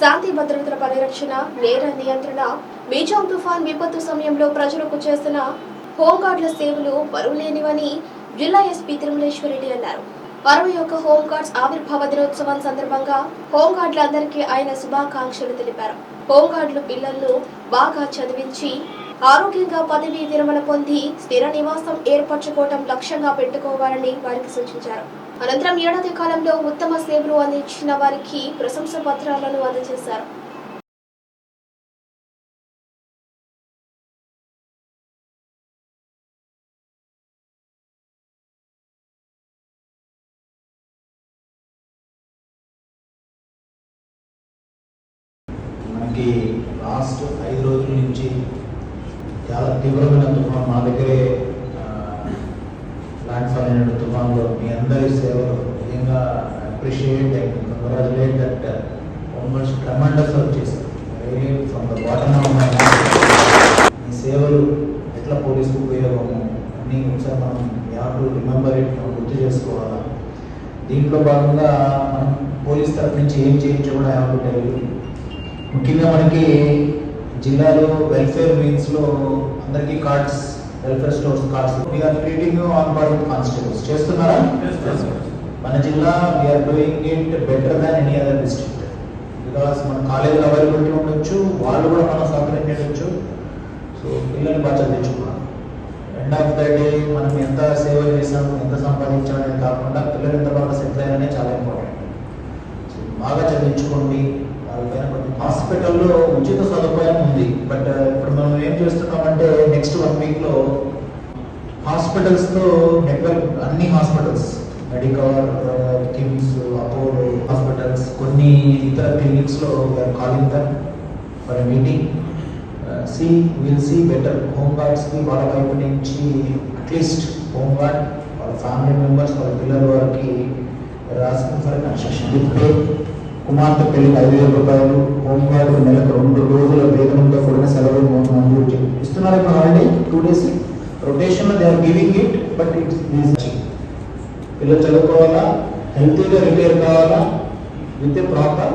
శాంతి భద్రతల పరిరక్షణ నేర నియంత్రణ మీజాం తుఫాన్ విపత్తు సమయంలో ప్రజలకు చేసిన హోంగార్డుల సేవలు పరువులేనివని జిల్లా ఎస్పీ తిరుమలేశ్వరరెడ్డి అన్నారు. అరవై ఒక్క హోంగార్డ్స్ ఆవిర్భావ దినోత్సవం సందర్భంగా హోంగార్డులందరికీ ఆయన శుభాకాంక్షలు తెలిపారు. హోంగార్డులు పిల్లలను బాగా చదివించి ఆరోగ్యంగా పదవీ విరమణ పొంది స్థిర నివాసం ఏర్పరచుకోవటం లక్ష్యంగా పెట్టుకోవాలని వారికి సూచించారు. అనంతరం ఏడాది కాలంలో ఉత్తమ సేవలు అందించిన వారికి ప్రశంస పత్రాలను అందజేశారు. మనకి లాస్ట్ ఐదు రోజుల నుంచి తీవ్రమైన తుఫాన్ మా దగ్గరే ల్యాండ్ఫాల్ అయిన తుఫాన్లో మీ అందరి సేవలు నిజంగా appreciate and congratulate that almost tremendous work చేశారు. Really from the bottom of my మీ సేవలు ఎట్లా పోలీసుకు ఉపయోగము అన్నీ ఒకసారి మనం యాప్లు రిమెంబర్ ఇట్ మనం గుర్తు చేసుకోవాలా. దీంట్లో భాగంగా మనం పోలీస్ తరఫు నుంచి ఏం చేయొచ్చో కూడా యాప్ ముఖ్యంగా మనకి జిల్లాలో వెల్ఫేర్ మీన్స్లో అందరికీ cards welfare stores cards we are treating on part with constables చేస్తున్నారా? మన జిల్లా we are doing it better than any other district because మన కాలేజీలో అవైలబిలిటీ ఉండొచ్చు వాళ్ళు కూడా మనం సౌకర్యం చేయవచ్చు సో పిల్లల్ని బాగా చదివించుకున్నాం ఎండ్ ఆఫ్ ద డే మనం ఎంత సేవ చేసాము ఎంత సంపాదించాము అనేది కాకుండా పిల్లలు ఎంత బాగా సెటిల్ అయ్యారనే చాలా ఇంపార్టెంట్ సో బాగా చదివించుకోండి. హాస్పిటల్లో ఉచిత సదుపాయం ఉంది. బట్ ఇప్పుడు మనం ఏం చేస్తున్నామంటే నెక్స్ట్ వన్ వీక్లో హాస్పిటల్స్తో నెట్వర్క్ అన్ని hospitals Medicover KIMS Apollo hospitals కొన్ని ఇతర క్లినిక్స్లో calling them for meeting see will see better home గార్డ్స్కి వాళ్ళ వైపు నుంచి అట్లీస్ట్ హోమ్ గార్డ్ వాళ్ళ ఫ్యామిలీ మెంబర్స్ వాళ్ళ పిల్లల వారికి రాసిన ఫర్ కన్స్ట్రక్షన్ విత్ కుమార్తె పెళ్ళికి ఐదు వేల రూపాయలు హోమ్ గార్డ్ నెలకు రెండు రోజుల వేతనంతో కూడిన సెలవు మంజూరు చే- ఇస్తున్నారు ఇప్పుడు holiday two days rotation they are giving it but it's పిల్లలు చదువుకోవాలా? హెల్తీగా రిటైర్ కావాలా? With a proper